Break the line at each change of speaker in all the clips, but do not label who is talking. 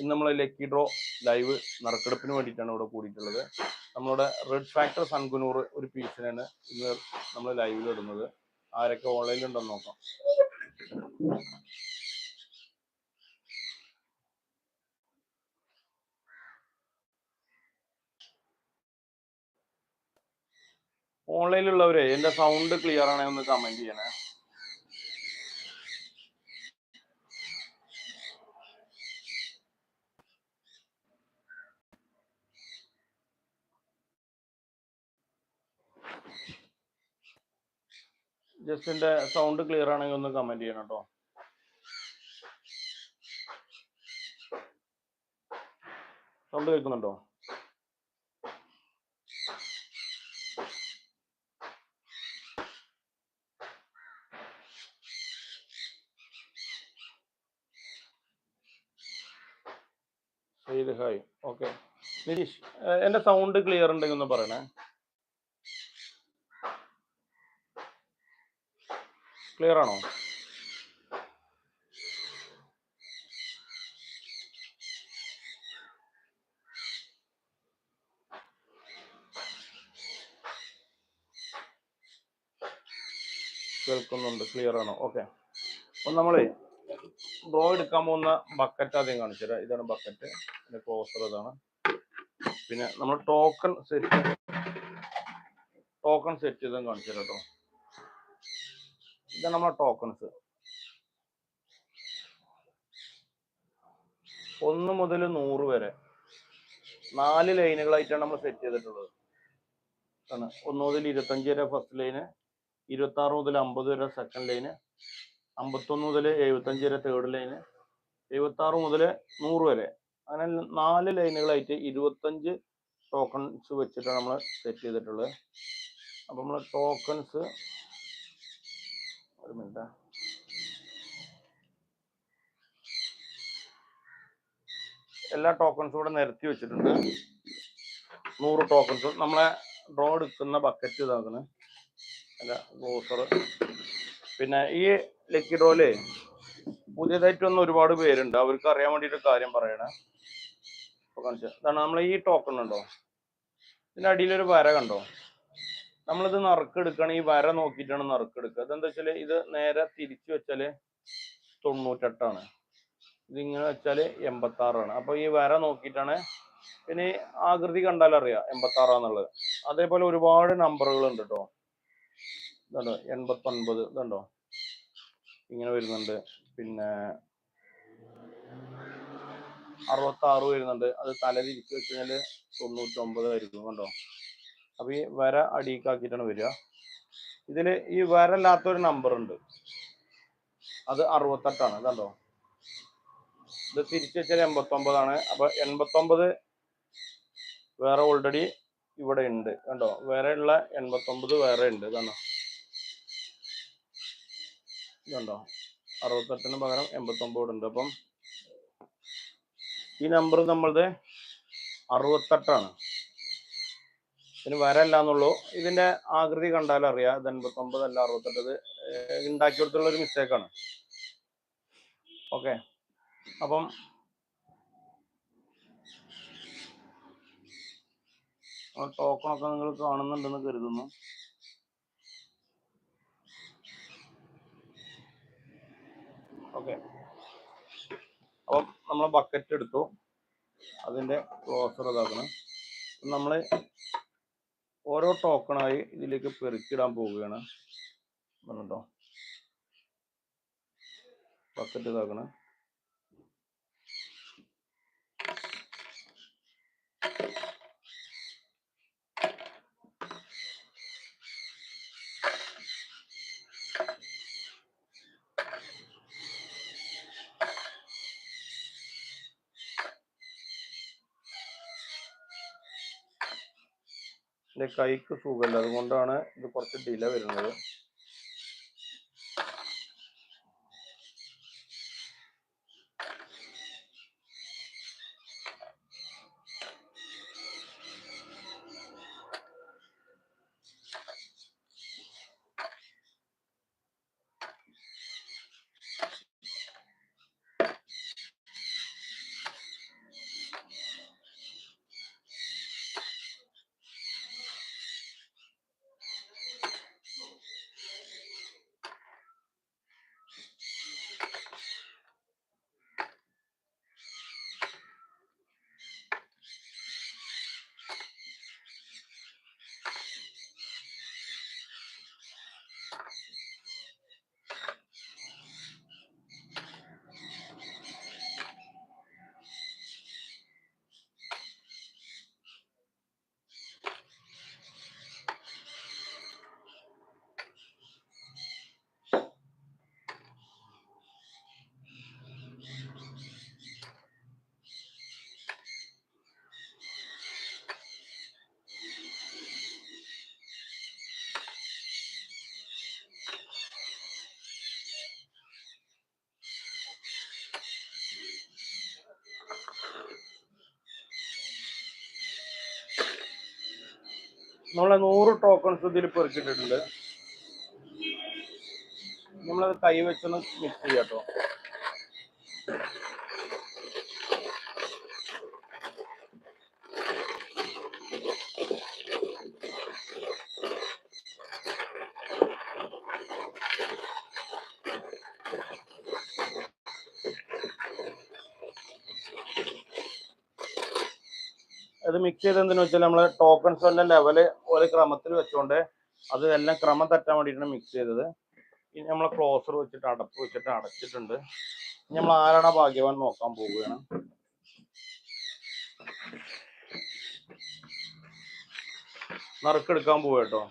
ഇന്ന് നമ്മൾ lucky draw live നറുക്കെടുപ്പിന് വേണ്ടിയിട്ടാണ് ഇവിടെ കൂടിയിട്ടുള്ളത്. നമ്മളുടെ റെഡ് ഫാക്ടർ സൺകുനൂർ ഒരു പീസിനാണ് ഇന്ന് നമ്മൾ ലൈവിൽ ഇടുന്നത്. ആരൊക്കെ ഓൺലൈനിൽ ഉണ്ടെന്ന് നോക്കാം. ഓൺലൈനിലുള്ളവരെ എന്റെ സൗണ്ട് ക്ലിയർ ആണെന്ന് കമന്റ് ചെയ്യണേ. ജസ്റ്റ് എന്റെ സൗണ്ട് ക്ലിയർ ആണെങ്കിൽ ഒന്ന് കമന്റ് ചെയ്യണം കേട്ടോ. സൗണ്ട് കേൾക്കുന്നുണ്ടോ? ഹായ് ഓക്കെ ഏഹ് എന്റെ സൗണ്ട് ക്ലിയർ ഉണ്ടെങ്കിൽ ഒന്ന് പറയണേ. ക്ലിയർ ആണോ? കേൾക്കുന്നുണ്ട്. ക്ലിയർ ആണോ? ഓക്കെ അപ്പൊ നമ്മൾ ഡ്രോ എടുക്കാൻ പോകുന്ന ബക്കറ്റ് ആദ്യം കാണിച്ചു തരാം. ഇതാണ് ബക്കറ്റ് പിന്നെ ക്ലോസർ ഇതാണ്. പിന്നെ നമ്മൾ ടോക്കൺ സെറ്റ് ടോക്കൺ സെറ്റ് ചെയ്തും കാണിച്ചു തരാം കേട്ടോ ഇതാണ് നമ്മളെ ടോക്കൺസ് ഒന്ന് മുതൽ നൂറ് വരെ. നാല് ലൈനുകളായിട്ടാണ് നമ്മൾ സെറ്റ് ചെയ്തിട്ടുള്ളത്. ആണ്. ഒന്ന് മുതൽ ഇരുപത്തഞ്ച് വരെ ഫസ്റ്റ് ലൈന് ഇരുപത്തി ആറ് മുതൽ അമ്പത് വരെ സെക്കൻഡ് ലൈന് അമ്പത്തൊന്ന് മുതൽ എഴുപത്തഞ്ച് വരെ തേർഡ് ലൈന് എഴുപത്തി ആറ് മുതൽ നൂറ് വരെ. അങ്ങനെ നാല് ലൈനുകളായിട്ട് ഇരുപത്തഞ്ച് ടോക്കൺസ് വെച്ചിട്ടാണ് നമ്മൾ സെറ്റ് ചെയ്തിട്ടുള്ളത്. അപ്പം നമ്മൾ ടോക്കൺസ് ഒരു എല്ലാ ടോക്കൺസും ഇവിടെ നിരത്തി വെച്ചിട്ടുണ്ട്. നൂറ് ടോക്കൺസ് നമ്മളെ ഡ്രോ എടുക്കുന്ന ബക്കറ്റ് ഇതാക്കണ്. അല്ല ഗ്ലോസർ പിന്നെ ഈ ലക്കി ഡ്രോയിൽ പുതിയതായിട്ട് വന്ന ഒരുപാട് പേരുണ്ട്. അവർക്ക് അറിയാൻ വേണ്ടിയിട്ട് കാര്യം പറയണേ. അപ്പോൾ കാണിച്ചു ഇതാണ് നമ്മൾ ഈ ടോക്കൺ ഉണ്ടോ? ഇതിന്റെ അടിയിലൊരു വര കണ്ടോ? നമ്മളിത് നറുക്കെടുക്കണം ഈ വര നോക്കിയിട്ടാണ് നറുക്കെടുക്കുക. അതെന്താ വെച്ചാൽ ഇത് നേരെ തിരിച്ചു വെച്ചാൽ തൊണ്ണൂറ്റെട്ടാണ്. ഇതിങ്ങനെ വെച്ചാൽ എൺപത്തി ആറാണ് അപ്പൊ ഈ വര നോക്കിയിട്ടാണ് പിന്നെ ആകൃതി കണ്ടാൽ അറിയാം എൺപത്തി ആറാന്നുള്ളത് അതേപോലെ ഒരുപാട് നമ്പറുകൾ ഉണ്ട് കേട്ടോ ഇതുണ്ടോ? എൺപത്തി ഒൻപത് ഇതുണ്ടോ? ഇങ്ങനെ വരുന്നുണ്ട്. പിന്നെ അറുപത്തി ആറ് വരുന്നുണ്ട്. അത് തല തിരിച്ചു വെച്ച് കഴിഞ്ഞാൽ തൊണ്ണൂറ്റൊമ്പത് ആയിരിക്കും കണ്ടോ? അപ്പൊ ഈ വര അടിയിക്കാക്കിയിട്ടാണ് വരിക. ഇതിൽ ഈ വര ഇല്ലാത്തൊരു നമ്പർ ഉണ്ട്. അത് അറുപത്തെട്ടാണ് കണ്ടോ? ഇത് തിരിച്ചു വെച്ചാൽ എൺപത്തൊമ്പതാണ്. അപ്പൊ എൺപത്തൊമ്പത് വേറെ ഓൾറെഡി ഇവിടെ ഉണ്ട് കണ്ടോ? വേറെ ഉള്ള എൺപത്തൊമ്പത് വേറെ ഉണ്ട് കണ്ടോ? ഇതുണ്ടോ അറുപത്തെട്ടിന് പകരം എൺപത്തൊമ്പത് ഉണ്ട്. അപ്പം ഈ നമ്പർ നമ്മളത് അറുപത്തെട്ടാണ്. ഇതിന് വരല്ല എന്നുള്ളൂ ഇതിന്റെ ആകൃതി കണ്ടാൽ അറിയാം. ഇത് എൺപത്തൊമ്പത് അല്ല അറുപത്തെട്ടത്. ഉണ്ടാക്കി കൊടുത്തുള്ള ഒരു മിസ്റ്റേക്കാണ് ഓക്കെ അപ്പം ടോക്കണൊക്കെ നിങ്ങൾ കാണുന്നുണ്ടെന്ന് കരുതുന്നു. ഓക്കെ അപ്പം നമ്മൾ ബക്കറ്റ് എടുത്തു. അതിന്റെ ക്ലോസർ ഇതാക്കണം. നമ്മൾ ഓരോ ടോക്കണായി ഇതിലേക്ക് പെറുക്കിടാൻ പോവുകയാണ്. കേട്ടോ ബക്കറ്റ് ഇതാക്കണം. എന്റെ കൈക്ക് സുഖമില്ല. അതുകൊണ്ടാണ് ഇത് കുറച്ച് ഡിലേ വരുന്നത്. നമ്മളെ നൂറ് ടോക്കൺസ് ഇതിൽ പൊറിച്ചിട്ടിട്ടുണ്ട് നമ്മളത് കൈ വെച്ചൊന്ന് മിക്സ് ചെയ്യാട്ടോ അത് മിക്സ് ചെയ്ത് എന്തെന്ന് വെച്ചാൽ നമ്മൾ ടോക്കൺസിന്റെ ലെവൽ ഒരു ക്രമത്തിൽ വെച്ചുകൊണ്ട് അത് എല്ലാം ക്രമം തെറ്റാൻ വേണ്ടിയിട്ടാണ് മിക്സ് ചെയ്തത്. ഇനി നമ്മൾ ക്ലോസർ വെച്ചിട്ട് അടപ്പ് വെച്ചിട്ട് അടച്ചിട്ടുണ്ട്. ഇനി നമ്മൾ ആരാണ് ഭാഗ്യവാൻ നോക്കാൻ പോവുകയാണ്. നറുക്കെടുക്കാൻ പോവുക കേട്ടോ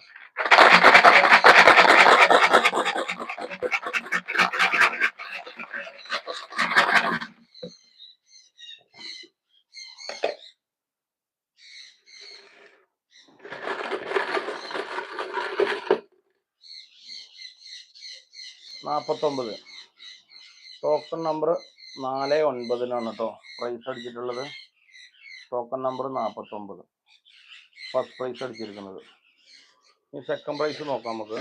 നാൽപ്പത്തൊമ്പത് ടോക്കൺ നമ്പർ നാല് ഒൻപതിനാണ് കേട്ടോ പ്രൈസ് അടിച്ചിട്ടുള്ളത്. ടോക്കൺ നമ്പർ നാൽപ്പത്തൊമ്പത് ഫസ്റ്റ് പ്രൈസ് അടിച്ചിരിക്കുന്നത്. ഇനി സെക്കൻഡ് പ്രൈസ് നോക്കാം നമുക്ക്.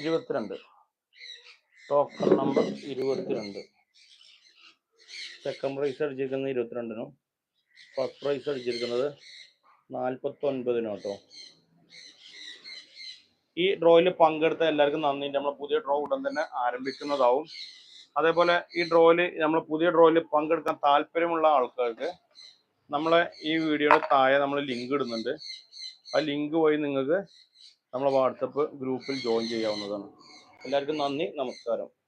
ഇരുപത്തിരണ്ട്. ടോക്കൺ നമ്പർ ഇരുപത്തിരണ്ട്. സെക്കൻഡ് പ്രൈസ് അടിച്ചിരിക്കുന്നത് ഇരുപത്തിരണ്ടിനും. ഫസ്റ്റ് പ്രൈസ് അടിച്ചിരിക്കുന്നത് നാൽപ്പത്തി ഒൻപതിനും കേട്ടോ. ഈ ഡ്രോയിൽ പങ്കെടുത്ത എല്ലാവർക്കും നന്ദി. നമ്മൾ പുതിയ ഡ്രോ ഉടൻ തന്നെ ആരംഭിക്കുന്നതാവും. അതേപോലെ ഈ ഡ്രോയിൽ നമ്മൾ പുതിയ ഡ്രോയിൽ പങ്കെടുക്കാൻ താല്പര്യമുള്ള ആൾക്കാർക്ക് നമ്മളെ ഈ വീഡിയോയുടെ താഴെ നമ്മൾ ലിങ്ക് ഇടുന്നുണ്ട്. ആ ലിങ്ക് വഴി നിങ്ങൾക്ക് നമ്മളെ വാട്സപ്പ് ഗ്രൂപ്പിൽ ജോയിൻ ചെയ്യാവുന്നതാണ്. എല്ലാവർക്കും നന്ദി. നമസ്കാരം.